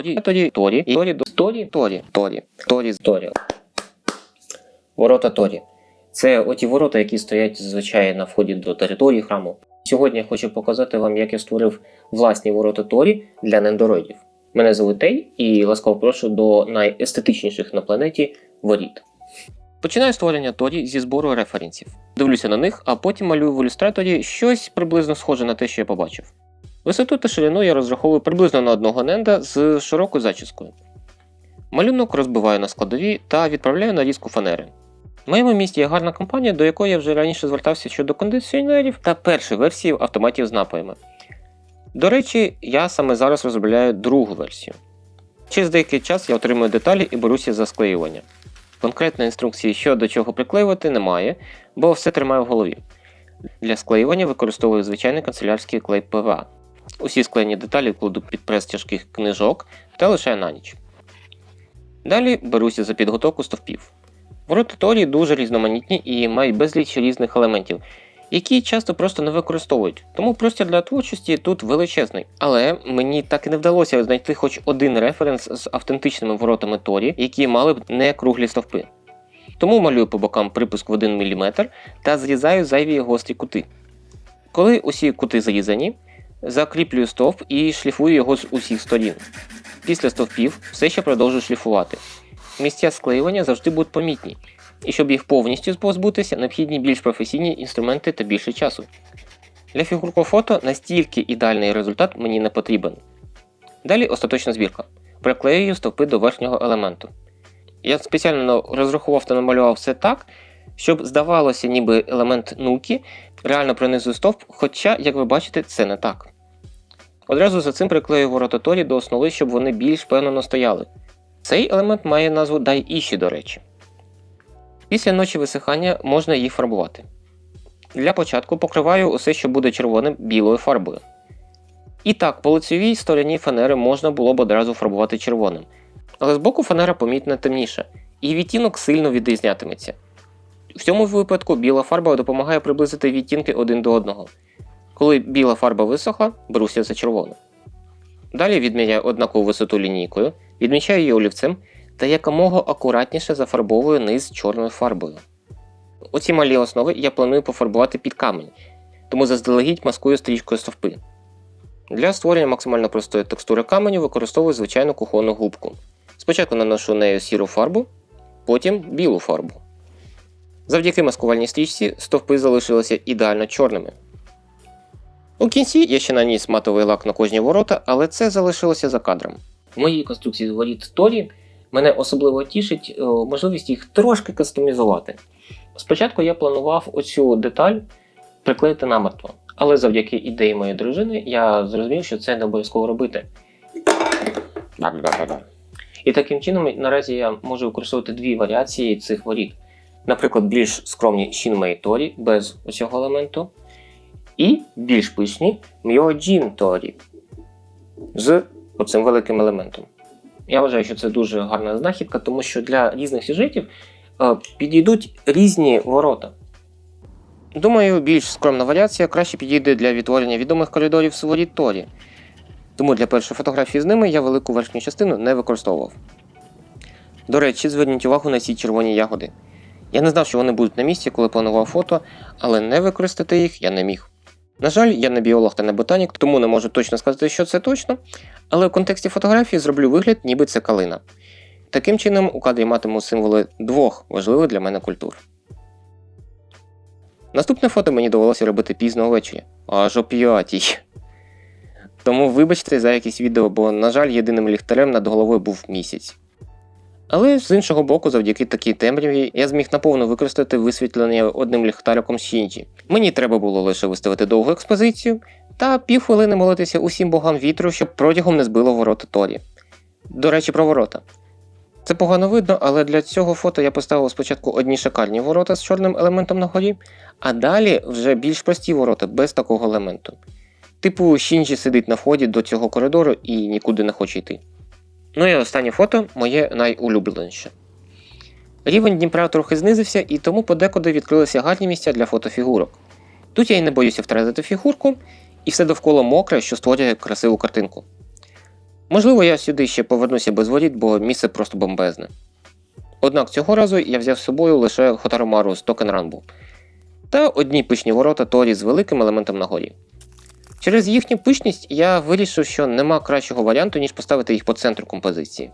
Торі, Торі, Торі, Торі, Торі, Торі, Торі, Торі, Торі. Ворота Торі. Це оті ворота, які стоять зазвичай на вході до території храму. Сьогодні я хочу показати вам, як я створив власні ворота Торі для нендороїдів. Мене звуть Тей і ласкаво прошу до найестетичніших на планеті воріт. Починаю створення Торі зі збору референсів. Дивлюся на них, а потім малюю в ілюстраторі щось приблизно схоже на те, що я побачив. Висоту та ширину я розраховую приблизно на одного ненда з широкою зачіскою. Малюнок розбиваю на складові та відправляю на різку фанери. В моєму місті є гарна компанія, до якої я вже раніше звертався щодо кондиціонерів та першої версії автоматів з напоями. До речі, я саме зараз розробляю другу версію. Через деякий час я отримую деталі і беруся за склеювання. Конкретної інструкції, що до чого приклеювати, немає, бо все тримаю в голові. Для склеювання використовую звичайний канцелярський клей ПВА. Усі склеєні деталі кладу під прес тяжких книжок та лишаю на ніч. Далі беруся за підготовку стовпів. Ворота Торі дуже різноманітні і мають безліч різних елементів, які часто просто не використовують, тому простір для творчості тут величезний. Але мені так і не вдалося знайти хоч один референс з автентичними воротами Торі, які мали б не круглі стовпи. Тому малюю по бокам припуск в 1 мм та зрізаю зайві гострі кути. Коли усі кути зарізані, закріплюю стовп і шліфую його з усіх сторін. Після стовпів все ще продовжую шліфувати. Місця склеювання завжди будуть помітні, і щоб їх повністю позбутися, необхідні більш професійні інструменти та більше часу. Для фігуркового фото настільки ідеальний результат мені не потрібен. Далі остаточна збірка. Приклеюю стовпи до верхнього елементу. Я спеціально розрахував та намалював все так, щоб здавалося, ніби елемент нуки реально пронизує стовп, хоча, як ви бачите, це не так. Одразу за цим приклею ворота Торі до основи, щоб вони більш впевнено стояли. Цей елемент має назву Дай Іші, до речі. Після ночі висихання можна їх фарбувати. Для початку покриваю усе, що буде червоним білою фарбою. І так, по лицевій стороні фанери можна було б одразу фарбувати червоним. Але збоку фанера помітно темніша, і відтінок сильно відрізнятиметься. В цьому випадку біла фарба допомагає приблизити відтінки один до одного. Коли біла фарба висохла, беруся за червону. Далі відміряю однакову висоту лінійкою, відмічаю її олівцем та якомога акуратніше зафарбовую низ чорною фарбою. Оці малі основи я планую пофарбувати під камінь, тому заздалегідь маскую стрічкою стовпи. Для створення максимально простої текстури каменю використовую звичайну кухонну губку. Спочатку наношу нею сіру фарбу, потім білу фарбу. Завдяки маскувальній стрічці стовпи залишилися ідеально чорними. У кінці я ще наніс матовий лак на кожні ворота, але це залишилося за кадром. В моїй конструкції воріт Торі мене особливо тішить е, можливість їх трошки кастомізувати. Спочатку я планував оцю деталь приклеїти намертво, але завдяки ідеї моєї дружини я зрозумів, що це не обов'язково робити. І таким чином наразі я можу використовувати дві варіації цих воріт. Наприклад, більш скромні Shinmei Tori без цього елементу, і більш пишні Myojin Tori з оцим великим елементом. Я вважаю, що це дуже гарна знахідка, тому що для різних сюжетів е, підійдуть різні ворота. Думаю, більш скромна варіація краще підійде для відтворення відомих коридорів в воріт Торі. Тому для першої фотографії з ними я велику верхню частину не використовував. До речі, зверніть увагу на ці червоні ягоди. Я не знав, що вони будуть на місці, коли планував фото, але не використати їх я не міг. На жаль, я не біолог та не ботанік, тому не можу точно сказати, що це точно, але в контексті фотографії зроблю вигляд, ніби це калина. Таким чином, у кадрі матиму символи двох важливих для мене культур. Наступне фото мені довелося робити пізно ввечері, аж о п'ятій. Тому вибачте за якісь відео, бо, на жаль, єдиним ліхтарем над головою був місяць. Але з іншого боку, завдяки такій темряві, я зміг наповну використати висвітлення одним ліхтариком Шінджі. Мені треба було лише виставити довгу експозицію та півхвилини молитися усім богам вітру, щоб протягом не збило ворота Торі. До речі, про ворота. Це погано видно, але для цього фото я поставив спочатку одні шикарні ворота з чорним елементом на горі, а далі вже більш прості ворота без такого елементу. Типу, Шінджі сидить на вході до цього коридору і нікуди не хоче йти. Ну і останнє фото моє найулюбленіше. Рівень Дніпра трохи знизився, і тому подекуди відкрилися гарні місця для фотофігурок. Тут я й не боюся втратити фігурку, і все довкола мокре, що створює красиву картинку. Можливо, я сюди ще повернуся без воріт, бо місце просто бомбезне. Однак цього разу я взяв з собою лише Хотаромару з Токен Ранбу та одні пишні ворота Торі з великим елементом на горі. Через їхню пишність я вирішив, що нема кращого варіанту, ніж поставити їх по центру композиції.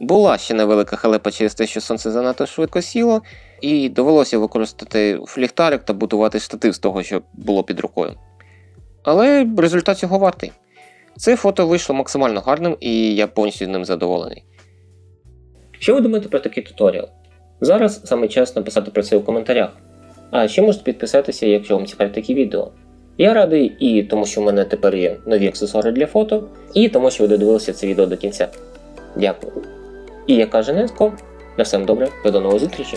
Була ще невелика халепа через те, що сонце занадто швидко сіло, і довелося використати фліхтарик та будувати штатив з того, що було під рукою. Але результат цього вартий. Це фото вийшло максимально гарним, і я повністю ним задоволений. Що ви думаєте про такий туторіал? Зараз саме час написати про це у коментарях. А ще можете підписатися, якщо вам цікаві такі відео. Я радий і тому, що в мене тепер є нові аксесуари для фото, і тому, що ви додивилися це відео до кінця. Дякую. І як каже Нетко, на все добре, до нової зустрічі!